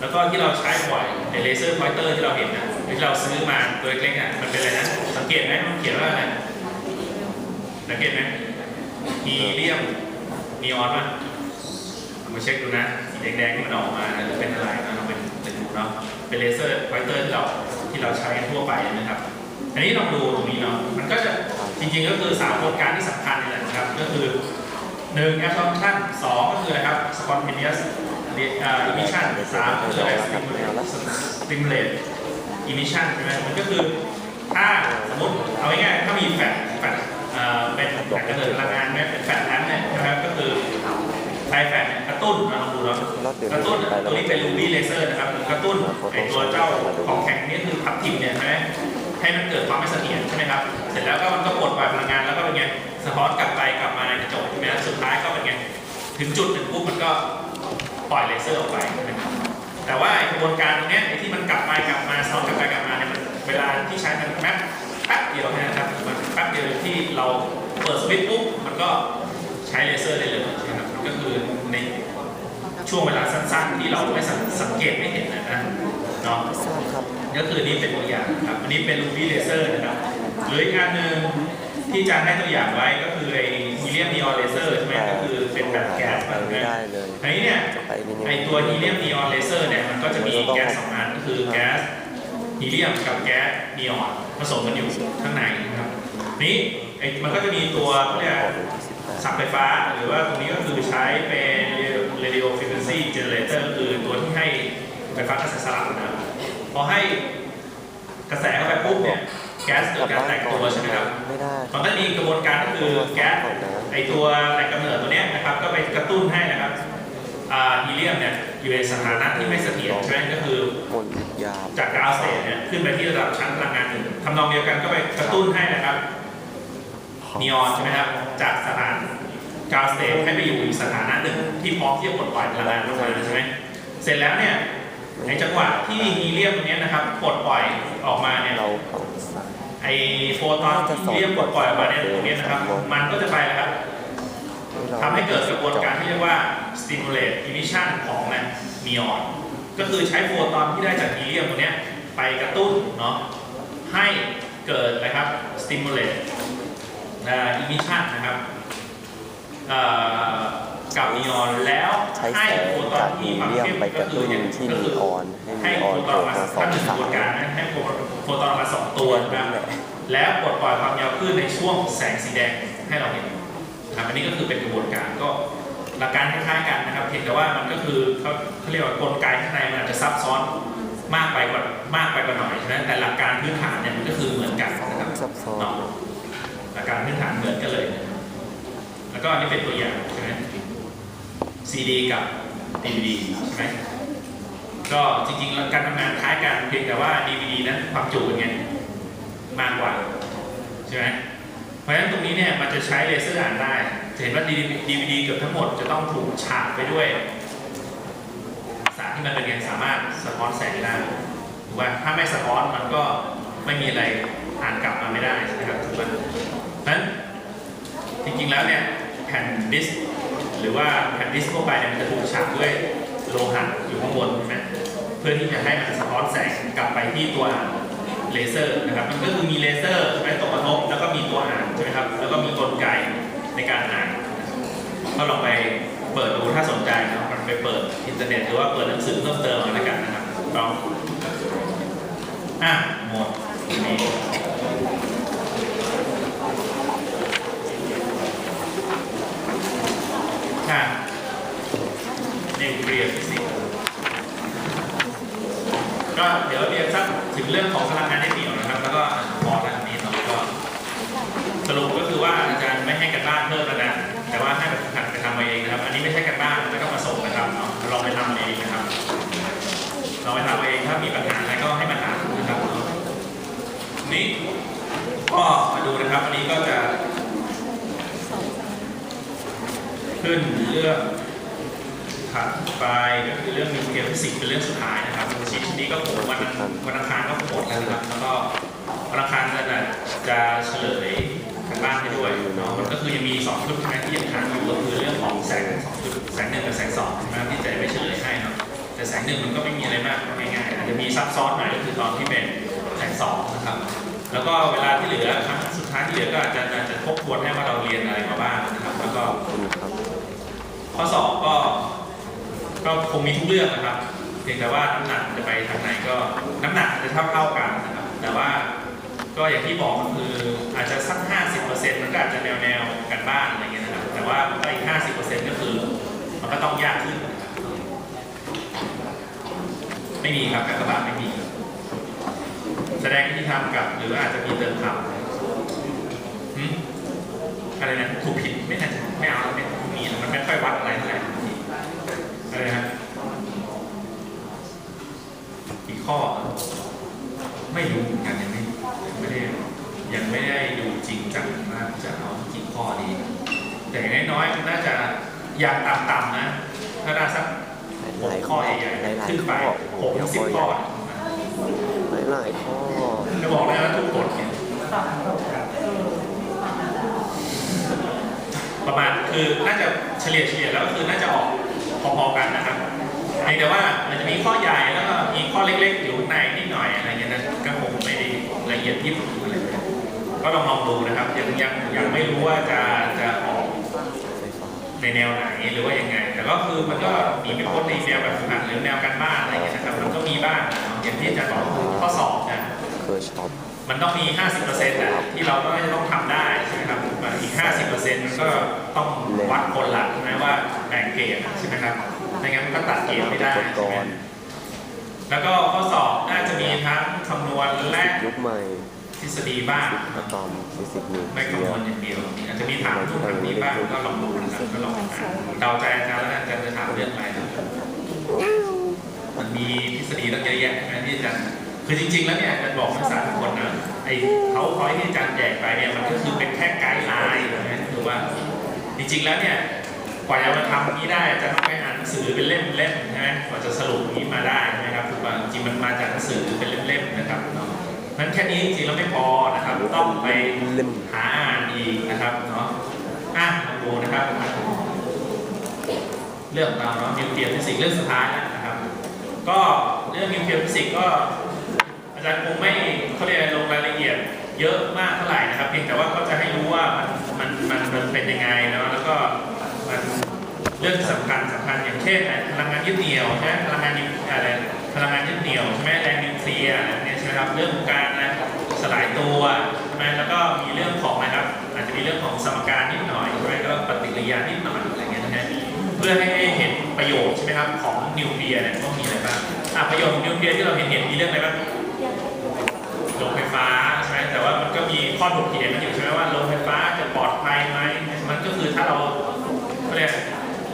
แล้วก็ที่เราใช้บ่อยในเลเซอร์พอยเตอร์ที่เราเห็นนะที่เราซื้อมาตัวเล็กๆอะมันเป็นอะไรนะสังเกตไหมมันเขียนว่าอะไรสังเกตไหมฮีเลียมนีออนป่ะมาเช็คดูนะสีแดงๆที่มันออกมาหรือเป็นอะไรนะเราเป็นเป็นดูเนาะเป็นเลเซอร์พอยเตอร์ที่เราที่เราใช้กันทั่วไปนะครับ อันนี้ลองดูตรงนี้เนาะมันก็จะจริงๆก็คือสามกระบวนการที่สำคัญนี่แหละนะครับ ก็คือหนึ่ง absorption สองก็คืออะไรครับ spontaneous emission สามคืออะไร stimulate emission ใช่ไหมมันก็คือถ้าสมมติเอาง่ายๆถ้ามีแฟลชแฟลชเอ่อเป็นแฟลชกระเดิดพลังงานไหมเป็นแฟลชนั้นเนี่ยนะครับก็คือไทแฟลชเนี่ยกระตุ้นเราลองดูเนาะกระตุ้นตัวนี้เป็นรูบี้เลเซอร์นะครับกระตุ้นไอตัวเจ้าของแข็งนี่คือพับทิมเนี่ยใช่ไหมให้มันเกิดความไม่เสถียรใช่ไหมครับ เสร็จแล้วก็มันก็ปลดปล่อยพลังงานแล้วก็เป็นไงสะท้อนกลับไปกลับมาในกระจกใช่ไหมสุดท้ายก็เป็นไงถึงจุดหนึ่งปุ๊บมันก็ ปล่อยเลเซอร์ออกไปใช่ไหมครับแต่ว่าไอกระบวนการตรงนี้ไอที่มันกลับไปกลับมาสะท้อนกลับไปกลับมาเนี่ยมันเวลาที่ใช้มันแป๊บแป๊บเดียวนะครับมันแป๊บเดียวที่เราเปิดสวิตช์ปุ๊บมันก็ใช้เลเซอร์ได้เลยใช่ไหมครับก็คือในช่วงเวลาสั้นๆ ที่เราไม่สังเกตไม่เห็นนะนะเนาะก็คือนี่เป็นตัวอย่างครับอันนี้เป็นลูบี้เลเซอร์นะครับหรืออีกอันหนึ่งที่จะให้ตัวอย่างไว้ก็คือไอ้ เลียมนีออนเลเซอร์ใช่ไหมก็คือเป็นแบบแก๊สไปแบบไม่นี้ได้เลยอันนี้เนี่ยจะไปนี่ไอตัวฮีเลียมนีออนเลเซอร์เนี่ยมันก็จะมีแก๊สสองอันก็คือแก๊สฮีเลียมกับแก๊สนีออนผสมกันอยู่ข้างในนะครับนี้ไอมันก็จะมีตัวเขาเรียกสับไฟฟ้า หรือว่าตรงนี้ก็คือใช้เป็น radio frequency generator คือตัวที่ให้ไฟฟ้ากระแสสลับนะครับพอให้กระแสเข้าไปปุ๊บเนี่ย แก๊สเกิดการแตกตัวใช่ไหมครับไม่ได้มันก็มีกระบวนการก็คือแก๊สไอตัวแหล่งกำเนิดตัวเนี้ยนะครับก็ไปกระตุ้นให้นะครับอ่าฮีเลียมเนี่ยอยู่ในสถานะที่ไม่เสถียรใช่ไหมก็คือมนต์ยาจากกาวสเตทเนี่ยขึ้นไปที่ระดับชั้นพลังงานหนึ่งทำนองเดียวกันก็ไปกระตุ้นให้นะครับนีออนใช่ไหมครับจากสถานกาวสเตทให้ไปอยู่อีกสถานะหนึ่งที่พร้อมที่จะปลดปล่อยพลังงานออกมาใช่ไหมเสร็จแล้วเนี่ยในจังหวะที่ฮีเลียมตรงเนี้ยนะครับปลดปล่อยออกมาเนี่ย ไอโฟตอนที่ฮีเลียมปลดปล่อยออกมาเนี่ยตรงเนี้ยนะครับ มันก็จะไปนะครับทำให้เกิดกระบวนการที่เรียกว่า stimulate emission ของนะนีออน ก็คือใช้โฟตอนที่ได้จากฮีเลียมตัวเนี้ยไปกระตุ้นเนาะให้เกิดนะครับ stimulate อ่า emission นะครับเอ่อกับนีออนแล้วใช้ให้แสงโฟตอนจากที่ฮีความเลียมเข้มไปกก็ระคือตุ้นเนี่ยที่ก็นีคือออนให้ให้นีอโฟอนตโผอนล่มามาสอทั้งงหนึ่งกสาระบวนการยนะให้โฟตอนมาสองตัวนะครับแล้วปลดปล่อยความยาวคลื่นในช่วงแสงสีแดงให้เราเห็นครับอันนี้ก็คือเป็นกระบวนการก็หลักการคล้ายๆกันนะครับเพียงแต่ว่ามันก็คือเขาเขาเรียกว่ากลไกข้างในมันอาจจะซับซ้อนมากไปกว่ามากไปกว่าหน่อยใช่ไหมแต่หลักการพื้นฐานเนี่ยมันก็คือเหมือนกันนะครับซับซ้อนเนาะหลักการพื้นฐานเหมือนกันเลย แล้วก็อันนี้เป็นตัวอย่างใช่ไหม CD กับ DVD ใช่ไหม ก็จริงๆการทำงานคล้ายกันเพียงแต่ว่า DVD นั้นความจุเป็นไงมากกว่าใช่ไหมเพราะฉะนั้นตรงนี้เนี่ยมันจะใช้เลเซอร์อ่านได้จะเห็นว่า DVD เกือบทั้งหมดจะต้องถูกฉาบไปด้วยสารที่มันเป็นไงสามารถสะท้อนแสงได้ถูกป่ะถ้าไม่สะท้อนมันก็ไม่มีอะไรอ่านกลับมาไม่ได้ใช่ไหมครับถูกป่ะเพราะฉะนั้นจริงๆแล้วเนี่ยแผ่นดิสก์หรือว่าแผ่นดิสก์ทั่วไปเนี่ยมันจะถูกฉาบด้วย โลหะอยู่ข้างบนใช่ไหมเพื่อที่จะให้มันสะท้อนแสงกลับไปที่ตัวอ่านเลเซอร์นะครับ มันก็คือมีเลเซอร์ใช่ไหมตกกระทบแล้วก็มีตัวอ่านใช่ไหมครับ แล้วก็มีกลไกในการอ่านก็ลองไปเปิดดูถ้าสนใจนะครับมันไปเปิดอินเทอร์เน็ตหรือว่าเปิดหนังสือเพิ่มเติมเอาแล้วกันนะครับลองอะหมดนี่ค่ะ นิวเคลียร์ฟิสิกส์ก็เดี๋ยวเรียนสักถึงเรื่องของพลังงานได้เหนียวนะครับ แล้วก็พอแล้วอันนี้เนาก็สรุปก็คือว่าอาจารย์ไม่ให้กันบ้านเพิ่มแล้วนะแต่ว่าให้แบบหัดไปทำเองนะครับ อันนี้ไม่ใช่กันบ้านไม่ต้องมาส่งนะครับเนาะลองไปทำเองนะครับลองไปทำเองถ้ามีปัญหาอะไรก็ให้มาถามนะครับนี่ก็มาดูนะครับอันนี้ก็จะ ขึ้นเรื่อง ถัดไปก็คือเรื่องนิวเคลียร์ฟิสิกส์เป็นเรื่องสุดท้ายนะครับชีทนี้ก็ผมวันอังวันอังคารก็ผมหมดแล้วนะครับแล้วก็วันอังคารนั่นน่ะจะเฉลยกันบ้านให้ด้วยเนาะมันก็คือยังมีสองชุดใช่ไหมที่ยังค้างอยู่ก็คือเรื่องของแสงสองชุดแสงหนึ่งกับแสงสองใช่ไหมที่จะไม่เฉลยให้เนาะแต่แสงงหนึ่งมันก็ไม่มีอะไรมากง่ายๆอาจจะมีซับซ้อนหน่อยก็คือตอนที่เป็นแสงสองนะครับแล้วก็เวลาที่เหลือครั้งสุดท้ายที่เหลือก็อาจจะอาจจะทบทวนให้ว่าเราเรียนอะไรมาบ้างนะครับแล้วก็ขอบคุณครับข้อสอบก็ ก็คงมีทุกเรื่องนะครับ เพียงแต่ว่าน้ำหนักจะไปทางไหนก็น้ำหนักจะเท่าเท่ากันนะครับ แต่ว่าก็อย่างที่บอกก็คืออาจจะสัก 50%มันก็อาจจะแนวแนวกันบ้านอะไรเงี้ยนะครับ แต่ว่าก็อีก 50%ก็คือมันก็ต้องยากขึ้นครับไม่มีครับการกระบาดไม่มี แสดงวิธีทำกับ หรืออาจจะมีเติมคำหืมอะไรนะถูกผิดไม่น่ไม่เอาไม่ไม่มีมันไม่ค่อยวัดอะไรเท่าไหร่ อะไรนะอีกข้อ ไม่รู้เหมือนกันยังไม่ยังไม่ได้ยังไม่ได้ดูจริงจังว่าจะเอากี่ข้อดี แต่อย่างน้อยๆมันน่าจะอย่างต่ำๆนะถ้าได้สักหหลายกๆข้ข้ออใหญ่หลายๆๆขึ้นไปข้อหกถึงสิบข้อหลายๆข้อจะบอกเลยนะทุกกฎเนี่ยประมาณคือน่าจะเฉลี่ยเฉลี่ยแล้วก็คือน่าจะออก พอๆกันนะครับเพียงแต่ว่ามันจะมีข้อใหญ่แล้วก็มีข้อเล็กๆอยู่ข้างในนิดหน่อยอะไรเงี้ยนะก็คงไม่ได้ละเอียดยิบอะไรเลยก็ลองลองดูนะครับยังยังยังไม่รู้ว่าจะจะออกไฟฟ้าในแนวไหนหรือว่ายังไง แต่ก็คือมันก็หนีไม่พ้นในแนวแบบฝึกหัดหรือแนวการบ้านอะไรเงี้ยนะครับมันก็มีบ้างอย่างที่อาจารย์บอกคือข้อสอบนะเคอร์ช็อปมันต้องมี 50%นะที่เราก็จะต้องทำได้ใช่ไหมครับ อีก 50%มันก็ต้องวัดคนละใช่ไหมว่าแบ่งเกรดใช่ไหมครับไม่งั้นมันก็ตัดเกรดไม่ได้อุปกใช่ไหมรณ์แล้วก็ข้อสอบน่าจะมีทั้งคำนวณและยุคใหม่ทฤษฎีบ้างอะตอมฟิสิกส์นิวเคไม่ลีคำนยวณร์อย่างเดียวอาจจะมีถามนู่นถามนี่บ้างก็ลองดูนะครับก็ลองอ่านเดาใจอาจารย์แล้วกันอาจารย์จะถามเรื่องอะไรนะครับมันมีทฤษฎีตั้งเยอะแยะใช่ไหมที่อาจารย์คือจริง ๆ แล้วเนี่ยอาจารย์บอกนักศึกษาทุกคนนะไอ้ เขาพอยที่อาจารย์แจกไปเนี่ยมันก็คือเป็นแค่ไกด์ไลน์นะคือว่า จริงๆแล้วเนี่ยกว่าจะมาทำนี้ได้จารย์ต้องไปอ่านหนังสือเป็นเล่มๆใช่ไหมกว่าจะสรุปนี้มาได้ใช่ไหมครับถูกป่ะจริงมันมาจากหนังสือเป็นเล่มๆนะครับเนาะนั้นแค่นี้จริงๆแล้วไม่พอนะครับต้องไปหาอ่านอีกนะครับเนาะอะมาดูนะครับ เรื่องของเราเนาะนิวเคลียร์ฟิสิกส์เรื่องสุดท้ายนะครับ ก็เรื่องนิวเคลียร์ฟิสิกส์ก็ อาจารย์คงไม่เขาเรียกลงรายละเอียด เยอะมากเท่าไหร่นะครับ เพียงแต่ว่าก็จะให้รู้ว่ามันมันมันเป็นยังไงเนาะแล้วก็มันเรื่องสำคัญสำคัญอย่างเช่นพลังงานยึดเหนี่ยวใช่ไหมพลังงานยึดอะไรพลังงานยึดเหนี่ยวใช่ไหมแรงนิวเคลียร์เนี่ยใช่ไหมครับเรื่องของการนะสลายตัวใช่ไหมแล้วก็มีเรื่องของนะครับอาจจะมีเรื่องของสมการนิดหน่อยใช่ไหมก็ปฏิกิริยานิดหน่อยอะไรเงี้ยนะฮะเพื่อให้เห็นประโยชน์ใช่ไหมครับของนิวเคลียร์เนี่ยว่ามีอะไรบ้างอะประโยชน์ของนิวเคลียร์ที่เราเห็นเห็นมีเรื่องอะไรบ้าง โรงไฟฟ้าใช่ไหมแต่ว่ามันก็มีข้อถกเถียงกันอยู่ใช่ไหมว่าโรงไฟฟ้าจะปลอดภัยไหมมันก็คือถ้าเราเขาเรียก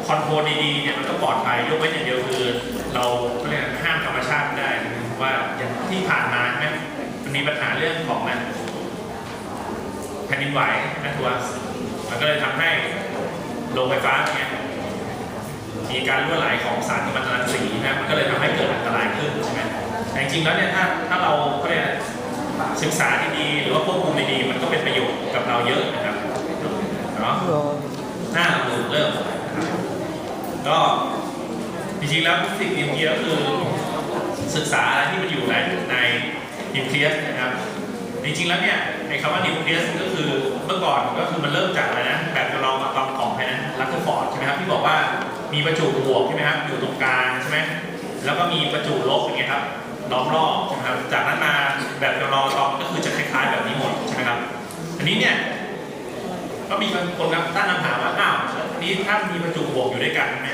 คอนโทรลดีๆเนี่ยมันก็ปลอดภัยยกเว้นอย่างเดียวคือ เราเขาเรียกห้ามธรรมชาติได้ว่าอย่างที่ผ่านมาใช่ไหมมันมีปัญหาเรื่องของนะแผ่นดินไหวนะทัวมันก็เลยทำให้โรงไฟฟ้าเนี่ยมีการรั่วไหลของสารกัมมันตรังสีนะมันก็เลยทำให้เกิดอันตรายขึ้นใช่ไหมแต่จริงๆแล้วเนี่ยถ้าถ้าเราเขาเรียก ศึกษาดีๆหรือว่าควบคุมดีๆมันก็เป็นประโยชน์กับเราเยอะนะครับเนาะหน้าเราเริ่มก็จริงๆแล้วฟิสิกส์นิวเคลียร์ก็คือศึกษาอะไรที่มันอยู่ในในนิวเคลียสนะครับจริงๆแล้วเนี่ยไอ้คำว่านิวเคลียสก็คือเมื่อก่อนก็คือมันเริ่มจากอะไรนะแบบจำลองอะตอมของใครนะลัตเทอร์ฟอร์ดใช่ไหมครับที่บอกว่ามีประจุบวกใช่ไหมครับอยู่ตรงกลางใช่ไหมแล้วก็มีประจุลบอย่างเงี้ยครับ ล้อมรอบใช่ไหมครับจากนั้นมาแบบจำลองอะตอมก็คือจะคล้ายๆแบบนี้หมดใช่ไหมครับอันนี้เนี่ยก็มีคนตั้งคำถามว่าอ้าวนี้ถ้ามีประจุบวกอยู่ด้วยกันไหม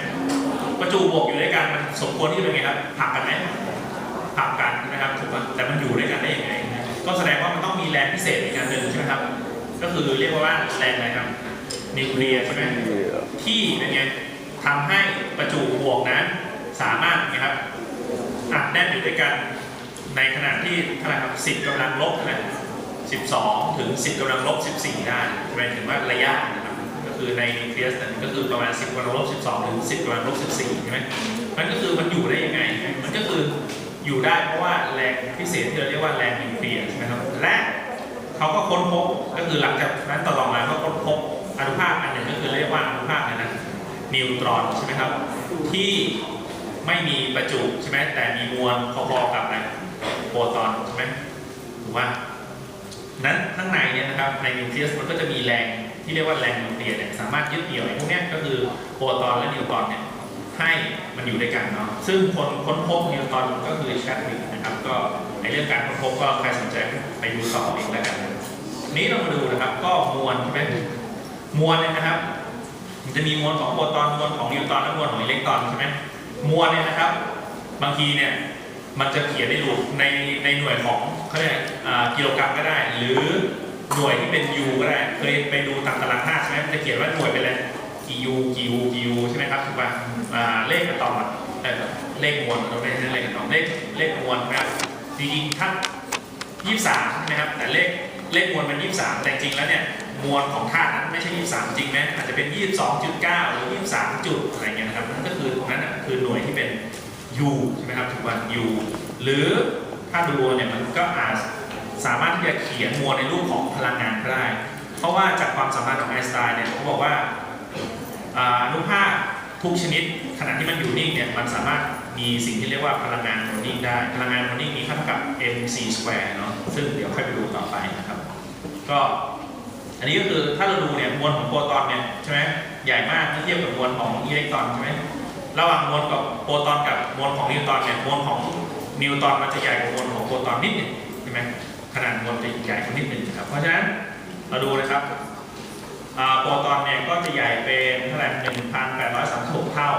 ประจุบวกอยู่ด้วยกันมันสมควรที่จะเป็นไงครับผักกันไหมผักกันนะครับถูกป่ะแต่มันอยู่ด้วยกันได้ยังไงนะก็แสดงว่ามันต้องมีแรงพิเศษในการดึงใช่ไหมครับ ก็คือเรียกว่าแรงอะไรครับนิวเคลียร์ใช่ไหมที่เป็นไงทำให้ประจุบวกนั้นสามารถนะครับ อัดแน่นอยู่ด้วยกัน ในขณะที่เท่าไหร่ครับกำลังลบนะ12ถึง10กำลังลบ14ได้หมายถึงว่าระยะนะครับก็คือในนิวเคลียสนั้นก็คือประมาณ10กำลังลบ12ถึง10กำลังลบ14ใช่ไหมมันก็คือมันอยู่ได้ยังไง มันก็คืออยู่ได้เพราะว่าแรงพิเศษที่เราเรียกว่าแรงนิวเคลียร์ใช่ไหมครับและเขาก็ค้นพบก็คือหลังจากนั้นต่อมาก็ค้นพบอนุภาคอันหนึ่งก็คือเรียกว่าอนุภาคอะไรนะนิวตรอนใช่ไหมครับที่ ไม่มีประจุใช่ไหมแต่มีมวลพอๆกับอะไรโปรตอนใช่ไหมถูกป่ะนั้นข้างในเนี่ยนะครับในนิวเคลียสมันก็จะมีแรงที่เรียกว่าแรงนิวเคลียร์เนี่ยสามารถยึดเหนี่ยวไอ้พวกเนี้ยก็คือโปรตอนและนิวตรอนเนี่ยให้มันอยู่ด้วยกันเนาะซึ่งคนค้นพบนิวตรอนก็คือแชทวิกนะครับก็ในเรื่องการค้นพบก็ใครสนใจไปดูต่อเองแล้วกันนี้เรามาดูนะครับก็มวลใช่ไหมมวลเนี่ยนะครับ มันจะมีมวลของโปรตอนมวลของนิวตรอนและมวลของอิเล็กตรอนใช่ไหม มวลเนี่ยนะครับ บางทีเนี่ยมันจะเขียนได้รูในในหน่วยของเขาเรียกกิโลกรัมก็ได้ หรือหน่วยที่เป็นยูก็ได้เคยไปดูตามตารางธาตุใช่ไหมมันจะเขียนว่าหน่วยเป็นอะไรกี่ยูกี่ยูกี่ยูใช่ไหมครับถูกป่ะเลขอะตอมเลขมวลเราไม่ใช่เลขอะตอมเลขเลขมวลนะครับจริงๆถ้ายี่สามใช่ไหมครับแต่เลขเลขมวลมันยี่สามแต่จริงแล้วเนี่ย มวลของธาตุนั้นไม่ใช่ยี่สามจริงไหมอาจจะเป็นยี่สองจุดเก้าหรือยี่สามจุดอะไรเงี้ยนะครับนั่นก็คือตรงนั้นอะคือหน่วยที่เป็น U ใช่ไหมครับถูกป่ะ U หรือถ้าดูเนี่ยมันก็อาจสามารถที่จะเขียนมวลในรูปของพลังงานได้ เพราะว่าจากความสามารถของไอน์สไตน์เนี่ยเขาบอกว่าอ่าอนุภาคทุกชนิดขณะที่มันอยู่นิ่งเนี่ยมันสามารถมีสิ่งที่เรียกว่าพลังงานโมนิ่งได้ พลังงานโมนิ่งมีค่าเท่ากับ mc square เนาะซึ่งเดี๋ยวค่อยไปดูต่อไปนะครับ ก็ อันนี้ก็คือถ้าเราดูเนี่ยมวลของโปรตอนเนี่ยใช่ไหมใหญ่มากเมื่อเทียบกับมวลของอิเล็กตรอนใช่ไหมระหว่างมวลกับโปรตอนกับมวลของนิวตรอนเนี่ยมวลของนิวตรอนมันจะใหญ่กว่ามวลของโปรตอนนิดหนึ่งใช่ไหมขนาดมวลจะใหญ่กว่านิดหนึ่งครับเพราะฉะนั้นเราดูนะครับโปรตอนเนี่ยก็จะใหญ่เป็นเท่าไหร่หนึ่งพันแปดร้อยสามสิบหกเท่า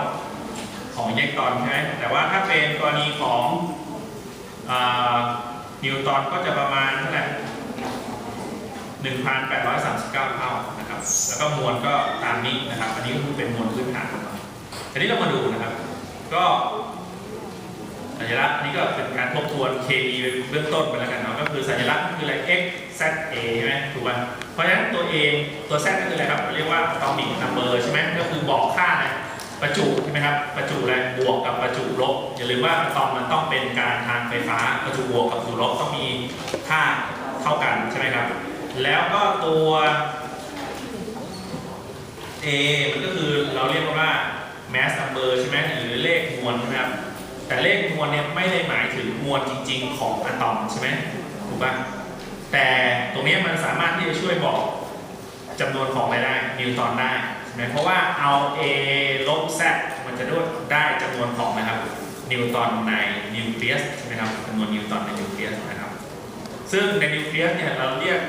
ของอิเล็กตรอนใช่ไหมแต่ว่าถ้าเป็นกรณีของนิวตรอนก็จะประมาณเท่าไหร่ หนึ่งพันแปดร้อยสามสิบเก้าเท่านะครับ แล้วก็มวลก็ตามนี้นะครับ อันนี้ก็คือเป็นมวลพื้นฐานของเราทีนี้เรามาดูนะครับ ก็สัญลักษณ์นี้ก็เป็นการทบทวนเคมีเบื้องต้นไปแล้วกันเนาะ ก็คือสัญลักษณ์คืออะไร x z a ใช่ไหมถูกป่ะ เพราะฉะนั้นตัว A ตัว z ก็คืออะไรครับ เรียกว่า atomic number ใช่ไหมก็คือบอกค่าอะไรประจุใช่ไหมครับ ประจุอะไร บวกกับประจุลบ อย่าลืมว่าอะตอมมันต้องเป็นการทางไฟฟ้า ประจุบวกกับประจุลบต้องมีค่าเท่ากันใช่ไหมครับ แล้วก็ตัว A มันก็คือเราเรียกว่า mass number ใช่ไหมหรือเลขมวลนะครับ แต่เลขมวลเนี่ยไม่ได้หมายถึงมวลจริง ๆ ของอะตอมใช่ไหมถูกปะแต่ตรงนี้มันสามารถที่จะช่วยบอกจำนวนของอะไรได้นิวตอนได้ใช่ไหมเพราะว่าเอา A ลบ Z มันจะได้ได้จำนวนของนะครับนิวตอนในนิวเคลียสใช่ไหมครับจำนวนนิวตอนในนิวเคลียสนะครับ ซึ่งในนิวเคลียสเนี่ยเราเรียก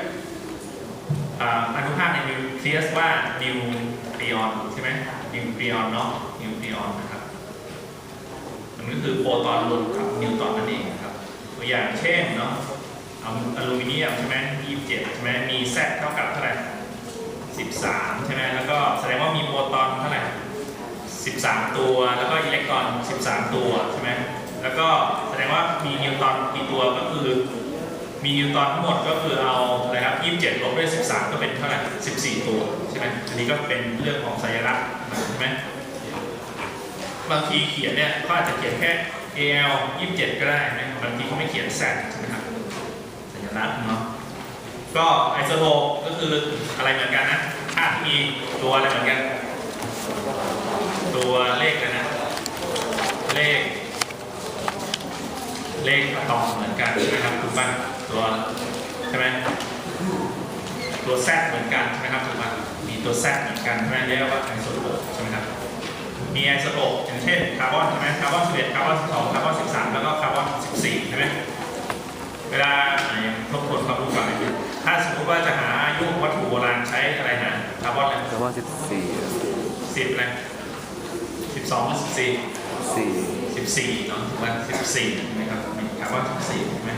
อนุภาคในนิวเคลียสว่านิวคลียอนใช่ไหมนิวคลียอนเนาะนิวคลียอนนะครับมันก็คือโปรตอนรวมกับนิวตรอนนั่นเองครับ ตัวอย่างเช่นเนาะเอาอลูมิเนียมใช่ไหม27ใช่ไหมมีแซเท่ากับเท่าไหร่13ใช่ไหมแล้วก็แสดงว่ามีโปรตอนเท่าไหร่13ตัว แล้วก็อิเล็กตรอน13ตัวใช่ไหมแล้วก็แสดงว่ามีนิวตรอนกี่ตัวก็คือ มีนิวตอนทั้งหมดก็คือเอาอะไรครับ 27 ลบด้วย 13 ก็เป็นเท่าไหร่14 ตัวใช่ไหมอันนี้ก็เป็นเรื่องของสัญลักษณ์ใช่ไหมบางทีเขียนเนี่ยเขาอาจจะเขียนแค่ AL 27 ก็ได้นะบางทีเขาไม่เขียนแซใช่ไหมครับสัญลักษณ์เนาะก็ไอโซโทก็คืออะไรเหมือนกันนะค่าที่มีตัวอะไรเหมือนกัน ตัวเลขนะ เลข เลขอะตอมเหมือนกันใช่ไหมครับถูกป่ะ ตัวใช่ไหมตัวแซเหมือนกันใช่ไหมครับถูกป่ะมีตัวแซเหมือนกันใช่ไหมเรียกว่าไอโซโทปใช่ไหมครับมีไอโซโทปอย่างเช่นคาร์บอนใช่ไหมคาร์บอน11คาร์บอน12คาร์บอน13แล้วก็คาร์บอน14ใช่ไหมเวลาอะยังทบทวนความรู้ก่อนนิดนึงถ้าสมมติว่าจะหาอายุวัตถุโบราณใช้อะไรหาคาร์บอนอะไรแต่ว่าสิบสี่10อะไร12หรือ14สี่สิบสี่เนาะถูกไหมสิบสี่นะครับมีคาร์บอนสิบสี่ใช่ไหม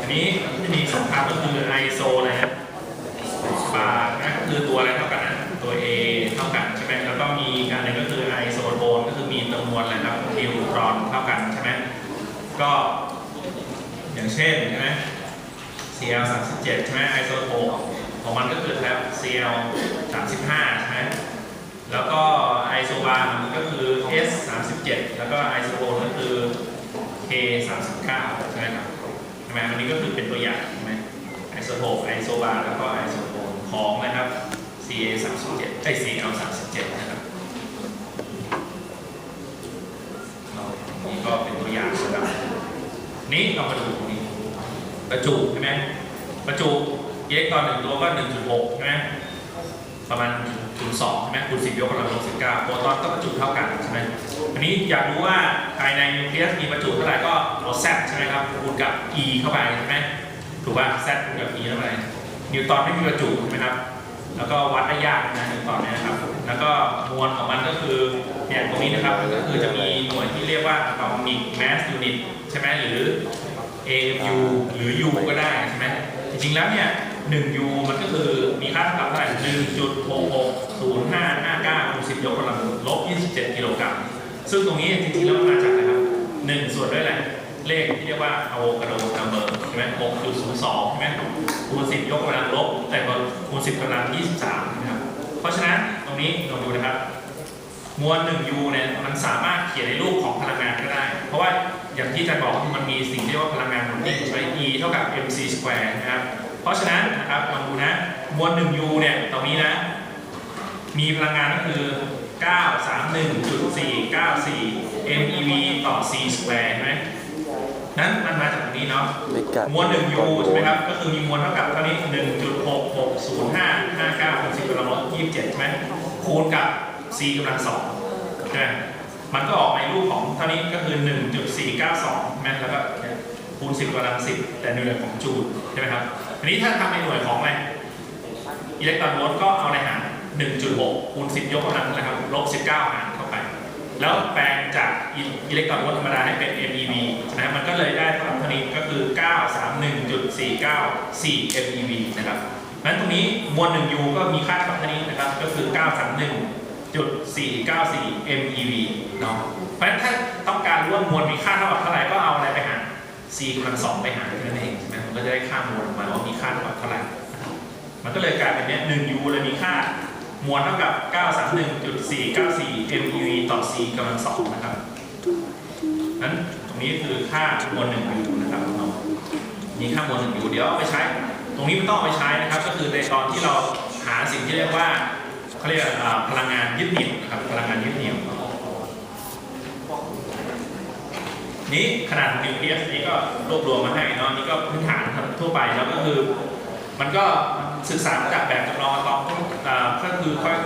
อันนี้ที่มีสองคำก็คือไอ โซอะไรนะบาร์นะคือตัวอะไรเท่ากันนะตัว A เท่ากันใช่ไหมแล้วก็มีอีกอันหนึงก็คือไอโซโทนก็คือมีจำนวนอะไรครับนิวตรอนเท่ากันใช่ไหมก็อย่างเช่นใช่ไหม Cl 37ใช่ไหมไอโซโทปของมันก็คือแล้ว Cl 35ใช่ไหมแล้วก็ไอโซบาร์มันก็คือ S 37แล้วก็ไอโซโทนก็คือ K 39ใช่ไหมครับใช่ไหมอันนี้ก็คือเป็นตัวอย่างใช่ไหม โซโทปไอโซบาร์แล้วก็ไอโซโทนของนะครับ CA 37ไอ CL 37นะครับนี่ก็เป็นตัวอย่างนะครับนี่เรามาดูตรงนี้ประจุใช่ไหมประจุอิเล็กตรอนหนึ่งตัวก็ 1.6 ใช่ไหมประมาณ0.2ใช่ไหมคูณ10 ยกกำลังลบ19โปรตอนก็ประจุเท่ากันใช่ไหมอันนี้อยากรู้ว่าภายในนิวเคลียสมีประจุเท่าไหร่ก็เอา Z ใช่ไหมครับคูณกับ E เข้าไปใช่ไหม ถูกป่ะ Z คูณกับ E เข้าไปนิวตอนไม่มีประจุใช่ไหมครับ แล้วก็วัดได้ยากนะนิวตอนนี่ยนะครับ แล้วก็มวลของมันก็คือเนี่ยตรงนี้นะครับก็คือจะมีหน่วยที่เรียกว่า atomic mass unit ใช่ไหมหรือ AMU หรือ U ก็ได้ใช่ไหมจริงๆแล้วเนี่ย1 U มันก็คือมีค่าเท่ากับเท่าไหร่1.660559คูณ10ยกกำลังลบ27กิโลกรัมซึ่งตรงนี้จริงๆแล้วมันมาจากอะไรครับ1ส่วนด้วยแหละ เลขที่เรียกว่าอะโวคาโดนัมเบอร์ใช่ไหม6.02ใช่ไหมคูณ10ยกกำลังลบ แต่ก็คูณ10กำลัง23นะครับ เพราะฉะนั้นตรงนี้ลองดูนะครับ มวล 1U เนี่ยมันสามารถเขียนในรูปของพลังงานก็ได้ เพราะว่าอย่างที่อาจารย์บอกมันมีสิ่งที่เรียกว่าพลังงานหมุนนิ่งใช้ E เท่ากับ mc square นะครับ เพราะฉะนั้นนะครับลองดูนะมวล 1U เนี่ยตรงนี้นะ มีพลังงานก็คือ 931.494 MeV ต่อ c square ใช่ไหม นั้นมันมาจากตรงนี้เนาะไม่กัดมวล1 U ใช่ไหมครับ ก็คือมีมวลเท่ากับเท่านี้1.6605559คูณ10กำลังลบ27ใช่ไหมคูณกับ c กำลัง2ใช่ไหมมันก็ออกมาในรูปของเท่านี้ก็คือ1.492ใช่ไหมแล้วก็เนี่ยคูณ10กำลัง10แต่ในหน่วยของจูลใช่ไหมครับอันนี้ถ้าทำในหน่วยของอะไรอิเล็กตรอนโวลต์ก็เอาอะไรหาร1.6คูณ10 ยกกำลังนะครับลบ19หารเข้าไป แล้วแปลงจากอิเล็กตรอนโวลต์ธรรมดาให้เป็น MeV นะมันก็เลยได้เท่ากับเท่านี้ก็คือ 931.494 MeV นะครับนั้นตรงนี้มวล 1U ก็มีค่าเท่านี้นะครับ ก็คือ 931.494 MeV เนาะเพราะฉะนั้นถ้าต้องการรู้ว่ามวลมีค่าเท่ากับเท่าไหร่ก็เอาอะไรไปหาร C กำลังสองไปหารนั้นเองใช่ไหมมันก็จะได้ค่ามวลออกมาว่ามีค่าเท่ากับเท่าไหร่ มันก็เลยกลายเป็นเนี้ย 1 U เลยมีค่า มวลเท่ากับ 931.494 MeV ต่อ C กำลังสองนะครับนั้นตรงนี้คือค่ามวล1 U นะครับเนาะมีค่ามวล1 U เดี๋ยวเอาไปใช้ ตรงนี้ไมันต้องเอาไปใช้นะครับ ก็คือในตอนที่เราหาสิ่งที่เรียกว่าเขาเรียกพลังงานยึดเหนี่ยวนะครับ พลังงานยึดเหนี่ยวนี้ขนาดของนิวเคลียสนี้ก็รวบรวมมาให้เนาะนี่ก็พื้นฐานทั่วไปแล้วก็คือ มันก็ ศึกษามาจากแบบจำลองอะตอมาก็คือค่อย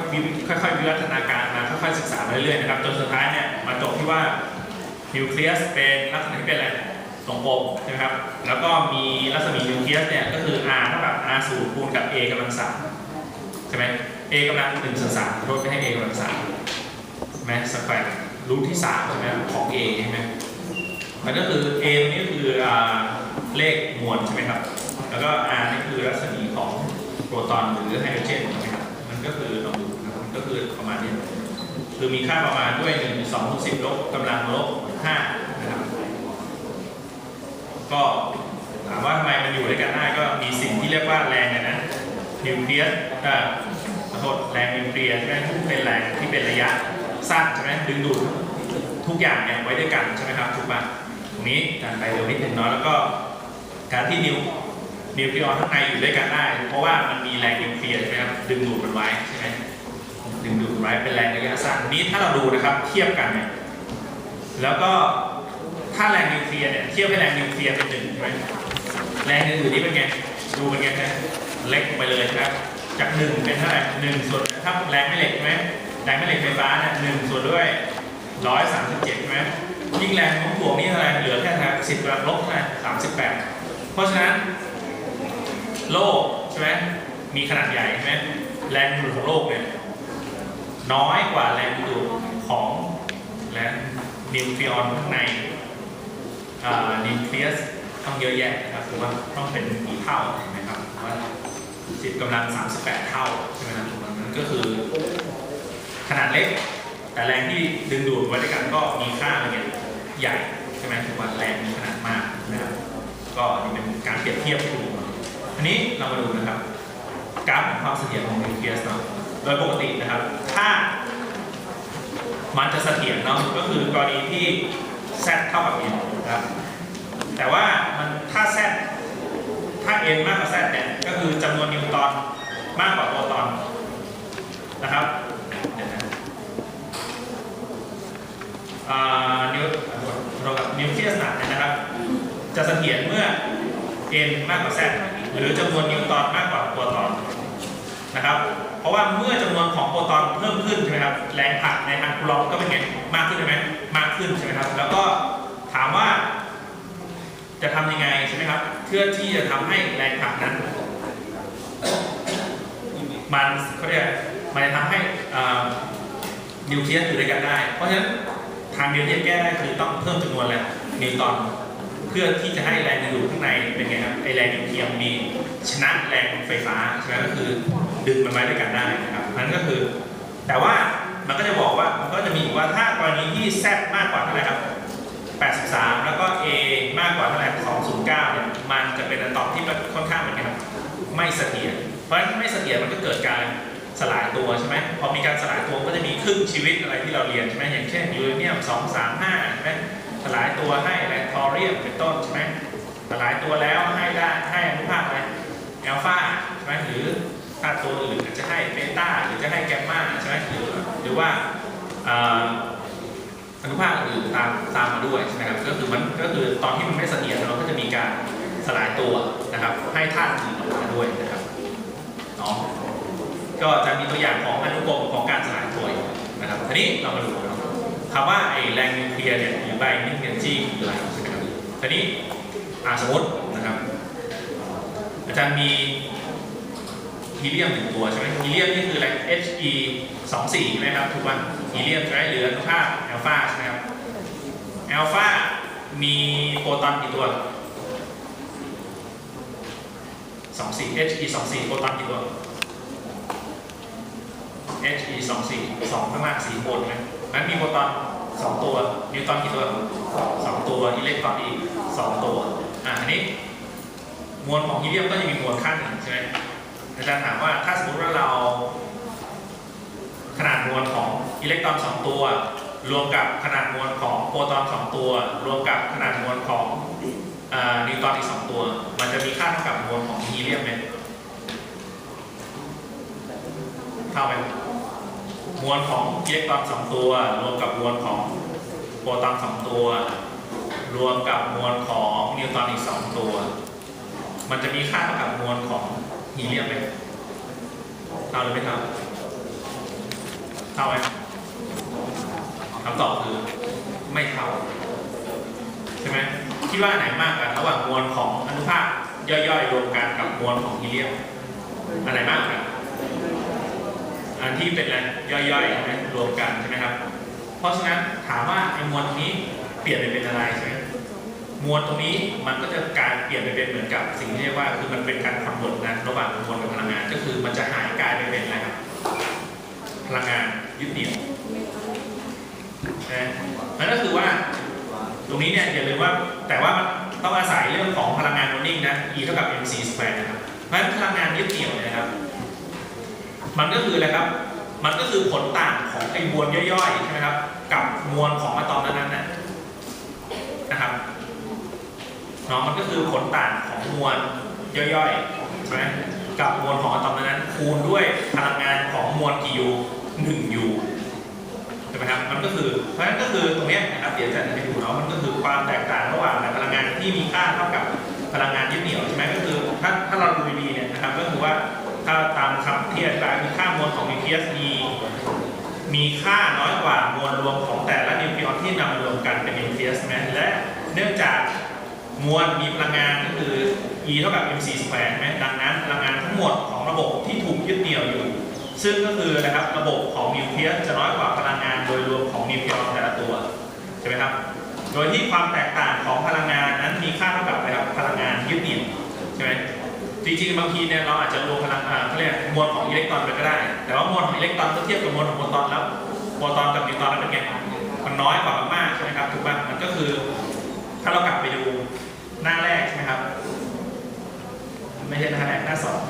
ค่อยๆวิวัฒนาการมาค่อยๆศึกษามาเรื่อยๆนะครับจนสุดท้ายเนี่ยมาจบที่ว่านิวเคลียสเป็นลักษณะที่เป็นอะไรทรงกลมใช่ไหมครับ แล้วก็มีรัศมีนิวเคลียสเนี่ยก็คือ r เท่ากับ r ศูนย์คูณกับ a กำลังสามใช่ไหม a กำลังหนึ่งส่วนสามโทษไม่ให้ a กำลังสามใช่ไหมสแควร์รูทที่สามใช่ไหมของ a ใช่ไหมมันก็คือ A นี่คืออเลขมวลใช่ไหมครับ แล้วก็ R นี่คือรัศมีของ โปรตอนหรือไฮโดรเจนใช่ไหมครับมันก็คือลองดูนะครับมันก็คือประมาณนี้คือมีค่าประมาณด้วย1 2คูณ10ลบกำลังลบ5นะครับก็ถามว่าทำไมมันอยู่ด้วยกันได้ก็มีสิ่งที่เรียกว่าแรงอะนะนิวเคลียสอ่าโทษแรงนิวเคลียสใช่ไหมที่เป็นแรงที่เป็นระยะสั้นใช่ไหมดึงดูดทุกอย่างเนี่ยไว้ด้วยกันใช่ไหมครับถูกป่ะตรงนี้การไปเร็วนิดหนึ่งเนาะแล้วก็การที่นิว นิวคลียร์ข้างในอยู่ด้วยกันได้ เพราะว่ามันมีแรงนิวเคลียร์ใช่ไหมครับดึงดูดมันไว้ใช่ไหมดึงดูดมันไว้เป็นแรงระยะสั้นนี้ถ้าเราดูนะครับเทียบกันเนี่ยแล้วก็ถ้าแรงนิวเคลียร์เนี่ยเทียบให้แรงนิวเคลียร์เป็นหนึ่งใช่ไหมแรงอื่นๆนี่เป็นไงดูเป็นไงนะเล็กไปเลยนะครับจากหนึ่งเป็นเท่าไหร่หนึ่งส่วนถ้าแรงแม่เหล็กใช่ไหมแรงแม่เหล็กไฟฟ้าเนี่ยหนึ่งส่วนด้วยร้อยสามสิบเจ็ดใช่ไหมยิ่งแรงของถ่วงนี่เท่าไหร่เหลือแค่สิบกำลังลบเท่าไรสามสิบแปดเพราะฉะนั้น โลกใช่ไหมมีขนาดใหญ่ใช่ไหมแรงดึงดูดของโลกเนี่ยน้อยกว่าแรงดึงดูดของแรงนิวเคลียร์ข้างในนิวเคลียสต้องเยอะแยะนะครับคือว่าต้องเป็นกี่เท่าเห็นไหมครับว่าสิบกำลังสามสิบแปดเท่าใช่ไหมครับมันก็คือขนาดเล็ก แต่แรงที่ดึงดูดไว้ด้วยกันก็มีค่าอะไรเงี้ยใหญ่ใช่ไหมถือว่าแรงมีขนาดมากนะครับก็นี่เป็นการเปรียบเทียบให้ดู อันนี้เรามาดูนะครับกราฟของความเสถียรของนิวเคลียสเนาะโดยปกตินะครับ ถ้ามันจะเสถียรเนาะก็คือกรณีที่ z เท่ากับ n นะครับ แต่ว่ามันถ้า z ถถ้า n มากกว่า z เนี่ยก็คือจำนวนนิวตรอนมากกว่าโปรตอนนะครับเดี๋ยวนะอ่านิวเรากับนิวเคลียสหนักเนี่ยนะครับ จะเสถียรเมื่อ n มากกว่า z หรือจำนวนนิวตรอนมากกว่าโปรตอนนะครับ เพราะว่าเมื่อจำนวนของโปรตอนเพิ่มขึ้นใช่ไหมครับแรงผลักในทางคูลอมก็เป็นไงมากขึ้นใช่ไหมมากขึ้นใช่ไหมครับ แล้วก็ถามว่า จะทำยังไงใช่ไหมครับเพื่อที่จะทำให้แรงผลักนั้น มันเขาเรียกมันจะทำให้นิวเคลียสอยู่ด้วยกันได้ เพราะฉะนั้นทางเดียวที่แก้ได้คือต้องเพิ่มจำนวนแรงนิวตรอน เพื่อที่จะให้แรงดึงดูดข้างในเป็นไงครับไอแรงนิวเคลียร์มีชนะแรงไฟฟ้าใช่ไหมก็คือดึงมันไว้ด้วยกันได้นะครับนั่นก็คือ แต่ว่ามันก็จะบอกว่ามันก็จะมีว่าถ้ากรณีที่ z มากกว่าเท่าไหร่ครับ 83 แล้วก็ A มากกว่าเท่าไหร่209 เนี่ย มันจะเป็นอะตอมที่มันค่อนข้างเหมือนกันครับไม่เสถียร เพราะฉะนั้นไม่เสถียรมันก็เกิดการสลายตัวใช่ไหมพอมีการสลายตัวก็จะมีครึ่งชีวิตอะไรที่เราเรียนใช่ไหมอย่างเช่นยูเรเนียม235ใช่ไหม สลายตัวให้อะไรทอเรียมเป็นต้นใช่ไหมสลายตัวแล้วให้ได้ให้อนุภาคอะไรอัลฟาใช่ไหมหรือถ้าตัวอื่นอาจจะให้เบต้าหรือจะให้แกมมาใช่ไหมหรือหรือว่าอนุภาคอื่นตามตามมาด้วยใช่ไหมครับก็คือมันก็คือตอนที่มันไม่เสถียรเราก็จะมีการสลายตัวนะครับ ให้ธาตุอื่นออกมาด้วยนะครับเนาะก็จะมีตัวอย่างของอนุกรมของการสลายตัวนะครับทีนี้เรามาดู คำว่าไอ้แรงนิวเคลียร์เนี่ยหรือไบนิ่งเอเนจีคืออะไรใช่ไหมครับทีนี้สมมตินะครับ อาจารย์มีฮีเลียมหนึ่งตัวใช่ไหมฮีเลียมนี่คืออะไร He 2 4ใช่ไหมครับถูกป่ะฮีเลียมใช่ไหมหรืออนุภาคอัลฟาใช่ไหมครับอัลฟามีโปรตอนกี่ตัว2 4 He 2 4โปรตอนกี่ตัว He 2 4 2ข้างล่าง4บนนะ มันมีโปรตอน2ตัวนิวตรอนกี่ตัว2ตัวอิเล็กตรอนอีก2ตัวอะอันนี้มวลของฮีเลียมก็จะมีมวลขั้นหนึ่งใช่ไหมอาจารย์ถามว่าถ้าสมมติว่าเราขนาดมวลของอิเล็กตรอน2ตัว รวมกับขนาดมวลของโปรตอน2ตัว รวมกับขนาดมวลของนิวตรอนอีก2ตัว มันจะมีค่าเท่ากับมวลของฮีเลียมไหมเท่าไหม วลของอิเล็กตรอน2ตัว รวมกับมวลของโปรตอน2ตัว รวมกับมวลของนิวตรอนอีก2ตัว มันจะมีค่าเท่ากับมวลของฮีเลียมไหมเท่าหรือไม่เท่าเท่าไหมคำตอบคือไม่เท่าใช่ไหมคิดว่าไหนมากกันระหว่างมวลของอนุภาคย่อยๆรวมกันกับมวลของฮีเลียมอันไหนมากกันอัน ที่เป็นอะไรย่อยๆใช่ไหมรวมกันใช่ไหมครับ เพราะฉะนั้นถามว่าไอ้มวลนี้เปลี่ยนไปเป็นอะไรใช่ไหมมวลตรงนี้มันก็จะกายเปลี่ยนไปเป็นเหมือนกับสิ่งที่เรียกว่าคือมันเป็นการคำนวณกันระหว่างมวลกับพลังงาน ก็คือมันจะหายกลายไปเป็นอะไรครับพลังงานยึดเหนี่ยวนะนั่นก็คือว่าตรงนี้เนี่ยอย่าลืมว่าแต่ว่าต้องอาศัยเรื่องของพลังงานโนนิ่งนะ E เท่ากับ mc square นะครับเพราะฉะนั้นพลังงานยึดเหนี่ยวเนี่ยนะครับ มันก็คืออะไรครับ มันก็คือผลต่างของไอ้มวลย่อยๆใช่ไหมครับ กับมวลของอะตอมนั้นๆนะนะครับเนาะมันก็คือผลต่างของมวลย่อยๆใช่ไหมกับมวลของอะตอมนั้นๆคูณด้วยพลังงานของมวลกี่ยูหนึ่งยูใช่ไหมครับ มันก็คือ เพราะฉะนั้นก็คือตรงนี้นะครับ เดี๋ยวจะให้ดูเนาะ มันก็คือความแตกต่างระหว่างพลังงานที่มีค่าเท่ากับพลังงานยึดเหนี่ยวใช่ไหมก็คือถ้าถ้าเราดูดีเนี่ย ตามคำที่อธิบายคือค่ามวลของนิวเคลียสมีมีค่าน้อยกว่ามวลรวมของแต่ละนิวเคลียสที่นำมารวมกันเป็นนิวเคลียสไหมและเนื่องจากมวลมีพลังงานก็คือ E เท่ากับ mc สแควร์ไหมดังนั้นพลังงานทั้งหมดของระบบที่ถูกยึดเหนี่ยวอยู่ ซึ่งก็คือนะครับระบบของนิวเคลียสจะน้อยกว่าพลังงานโดยรวมของนิวเคลียสแต่ละตัวใช่ไหมครับโดยที่ความแตกต่างของพลังงานนั้นมีค่าเท่ากับอะไรครับพลังงานยึดเหนี่ยวใช่ไหม จริงๆ บางทีเนี่ยเราอาจจะรวมพลังอ่าเขาเรียกมวลของอิเล็กตรอนไปก็ได้ แต่ว่ามวลของอิเล็กตรอนก็เทียบกับมวลของโปรตอนแล้วโปรตอนกับนิวตรอนแล้วเป็นไงมันน้อยกว่ามากใช่ไหมครับถูกป่ะมันก็คือ ถ้าเรากลับไปดูหน้าแรกใช่ไหมครับ ไม่ใช่หน้าแรกหน้าสอง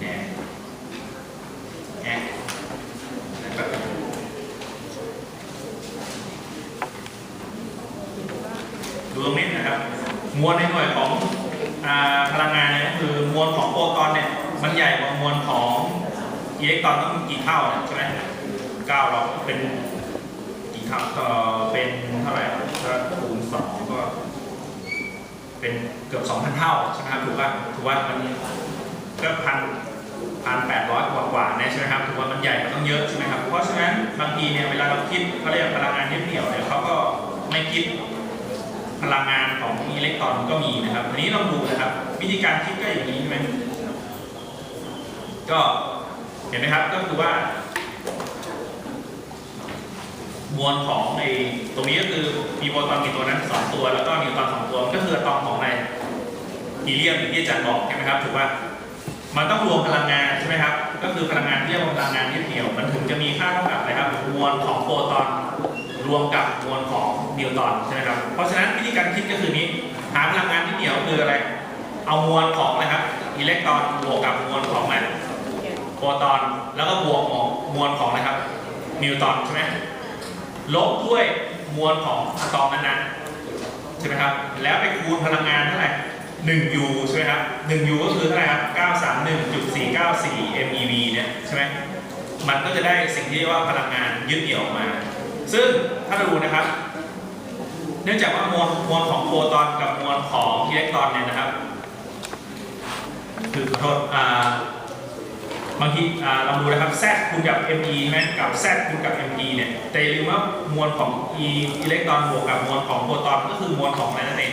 เนี่ยเนี่ยแล้วก็ดู ตรงนี้นะครับ มวลในหน่วยของอพลังงานเนี่ยก็คือมวลของโปรตอนเนี่ยมันใหญ่กว่ามวลของอิเล็กตรอนต้องกี่เท่าเนี่ยใช่ไหมเก้าเราเป็นกี่เท่าก็เป็นเท่าไหร่ถ้าคูณสองก็เป็นเกือบ2,000เท่าใช่ไหมครับถูกป่ะถูกว่ามันก็พันพันแปดร้อยกว่ากว่าเนี่ยใช่ไหมครับถือว่ามันใหญ่กว่าต้องเยอะใช่ไหมครับเพราะฉะนั้นบางทีเนี่ยเวลาเราคิดเขาเรียกพลังงานยึดเหนี่ยวเนี่ยเขาก็ไม่คิด พลังงานของอิเล็กตรอนก็มีนะครับอันนี้ลองดูนะครับ วิธีการคิดก็อย่างนี้ใช่ไหมก็เห็นไหมครับก็คือว่ามวลของไอ้ตรงนี้ก็คือมีโปรตอนกี่ตัวนั้นสองตัว แล้วก็นิวตรอนสองตัวก็คืออะตอมของอะไรฮีเลียมที่อาจารย์บอกใช่ไหมครับถูกป่ะมันต้องรวมพลังงานใช่ไหมครับก็คือพลังงานที่เรียกว่าพลังงานยึดเหนี่ยวมันถึงจะมีค่าเท่ากับอะไรครับมวลของโปรตอนรวมกับมวลของ นิวตรอนใช่ไหมครับ เพราะฉะนั้นวิธีการคิดก็คือนี้ หาพลังงานยึดเหนียวคืออะไร เอามวลของนะครับ อิเล็กตรอนบวกกับมวลของอะไรโปรตอน แล้วก็บวกของมวลของนะครับ นิวตรอนใช่ไหมลบด้วยมวลของอะตอมนั้นๆใช่ไหมครับ แล้วไปคูณพลังงานเท่าไหร่1 U ใช่ไหมครับ1 U ก็คือเท่าไหร่ครับ931.494 MeV เนี่ยใช่ไหมมันก็จะได้สิ่งที่เรียกว่าพลังงานยึดเหนี่ยวออกมา ซึ่งถ้าเราดูนะครับ เนื่องจากว่ามวลมวลของโปรตอนกับมวลของอิเล็กตรอนเนี่ยนะครับ คือขอโทษอ่าบางทีอ่าเราดูนะครับ Z คูณกับ Me ใช่ไหมกับ Z คูณกับ Me เนี่ยแต่อย่าลืมว่ามวลของ E อิเล็กตรอนบวกกับมวลของโปรตอนก็คือมวลของอะไรนั่นเอง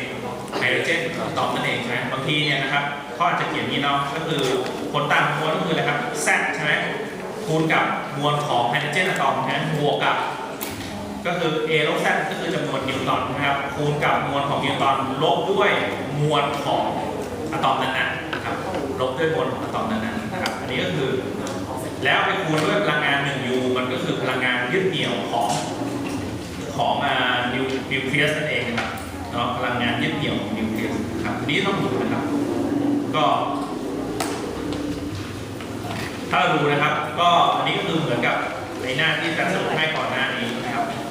ไฮโดรเจนอะตอมนั่นเองใช่ไหมบางทีเนี่ยนะครับเขาอาจจะเขียนนี้เนาะก็คือผลตามมวลก็คืออะไรครับ Z ใช่ไหมคูณกับมวลของไฮโดรเจนอะตอมใช่ไหมบวกกับ ก็คือ A ลบ Z ก็คือจำนวนนิวตอนนะครับ คูณกับมวลของนิวตอนลบด้วยมวลของอะตอมนั้นๆนะครับ ลบด้วยมวลของอะตอมนั้นๆนะครับ อันนี้ก็คือ แล้วไปคูณด้วยพลังงาน 1 U มันก็คือพลังงานยึดเหนี่ยวของของอ่านิวนิวเคลียสนั่นเองนะครับเนาะพลังงานยึดเหนี่ยวของนิวเคลียสครับทีนี้ต้องดูนะครับ ก็ ถ้าราดูนะครับ ก็อันนี้ก็คือเหมือนกับในหน้าที่อาจารย์สรุปให้ก่อนหน้านี้นะ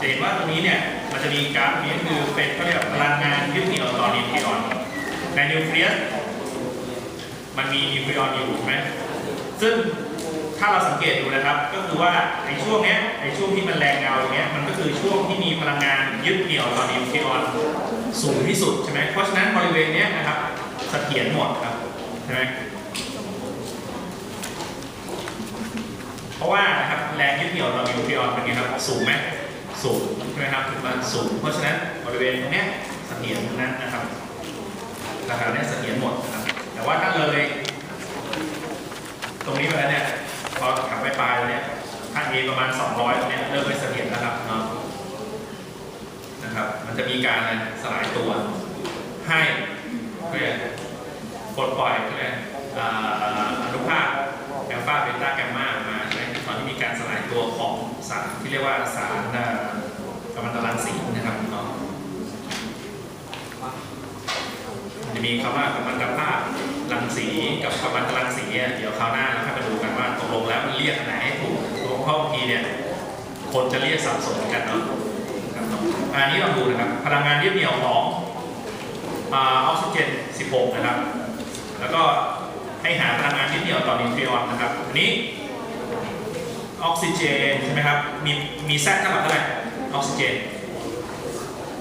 จะเห็นว่าตรงนี้เนี่ยมันจะมีกราฟนี้คือเป็นเขาเรียกว่าพลังงานยึดเหนี่ยวต่อนิวเคลียสในนิวเคลียสมันมีนิวเคลียสอยู่ถูกไหมซึ่งถ้าเราสังเกตดูนะครับ ก็คือว่าในช่วงเนี้ยในช่วงที่มันแรงเงาอย่างเงี้ยมันก็คือช่วงที่มีพลังงานยึดเหนี่ยวต่อนิวเคลียสสูงที่สุดใช่ไหมเพราะฉะนั้นบริเวณเนี้ยนะครับเสถียรหมดครับใช่ไหมเพราะว่านะครับแรงยึดเหนี่ยวต่อนิวเคลียสเป็นไงครับสูงไหม สูงใช่ไหมครับถึงมันสูง เพราะฉะนั้นบริเวณตรงนี้เสถียรทั้งนั้นนะครับราคาเนี้ยเสถียรหมดนะครับ แต่ว่าถ้าเลย ตรงนี้ไปแล้วเนี่ยพอขับไปปลายแล้วเนี่ยค่า A ประมาณ 200ตรงเนี้ยเริ่มไม่เสถียรแล้วครับเนาะนะครับ มันจะมีการสลายตัวให้เพื่อปลดปล่อยเพื่ออ่าอนุภาคแอลฟาเบต้าแกมมามาใช่ไหมตอนที่มีการสลายตัวของสารที่เรียกว่าสาร อ่ากัมมันตรังสีนะครับนาะมันจะมีคำว่ากัมมันตภาพรังสีกับกัมมันตรังสีเดี๋ยวคราวหน้าเราค่อยมาดูกันว่าตกลงแล้วมันเรียกอันไหนให้ถูกเพราะบางทีเนี่ยคนจะเรียกสับสนกันเนาะครับเนาะอันนี้เราดูนะครับพลังงานยึดเหนียวของออกซิเจน 16 นะครับ แล้วก็ให้หาพลังงานยึดเหนียวต่อนิวเคลียสนะครับอันนี้ออกซิเจนใช่ไหมครับ มีมีแซดเท่ากับเท่าไหร่ ออกซิเจน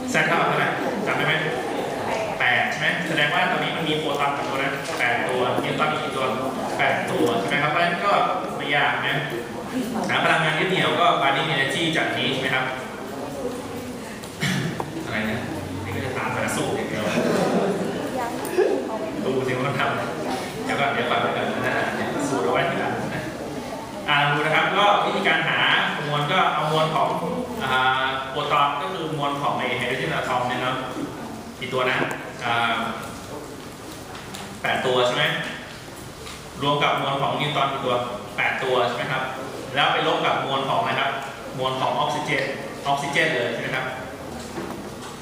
แซดเท่ากับเท่าไหร่จำได้ไหมแปดใช่ไหมแสดงว่าตอนนี้มันมีโปรตอนกี่ตัวนะแปดตัวนิวตรอนอีกกี่ตัวแปดตัวใช่ไหมครับเพราะฉะนั้นก็ไม่ยากนะหาพลังงานยึดเหนี่ยวก็ binding energy จากนี้ใช่ไหมครับอะไรนะนี่ก็จะถามหาสูตรอย่างเดียวดูสิว่ามันทำเดี๋ยวก่อนเดี๋ยวก่อนเดี๋ยวก่อนนะเดี๋ยวสูตรเอาไว้ที่หลังนะอ่าดูนะครับก็วิธีการหา มวลก็เอามวลของอ่าโปรตอนก็คือมวลของไอไฮโดรเจนอะตอมเนี่ยนะกี่ตัวนะแปดตัวใช่ไหมรวมกับมวลของนิวตรอนกี่ตัวแปดตัวใช่ไหมครับ แล้วไปลบกับมวลของอะไรครับ มวลของออกซิเจนออกซิเจนเลยใช่ไหมครับ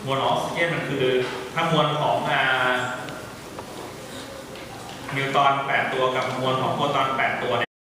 มวลออกซิเจนมันคือถ้ามวลของอ่านิวตรอนแปดตัวกับมวลของโปรตอนแปดตัวเนี่ย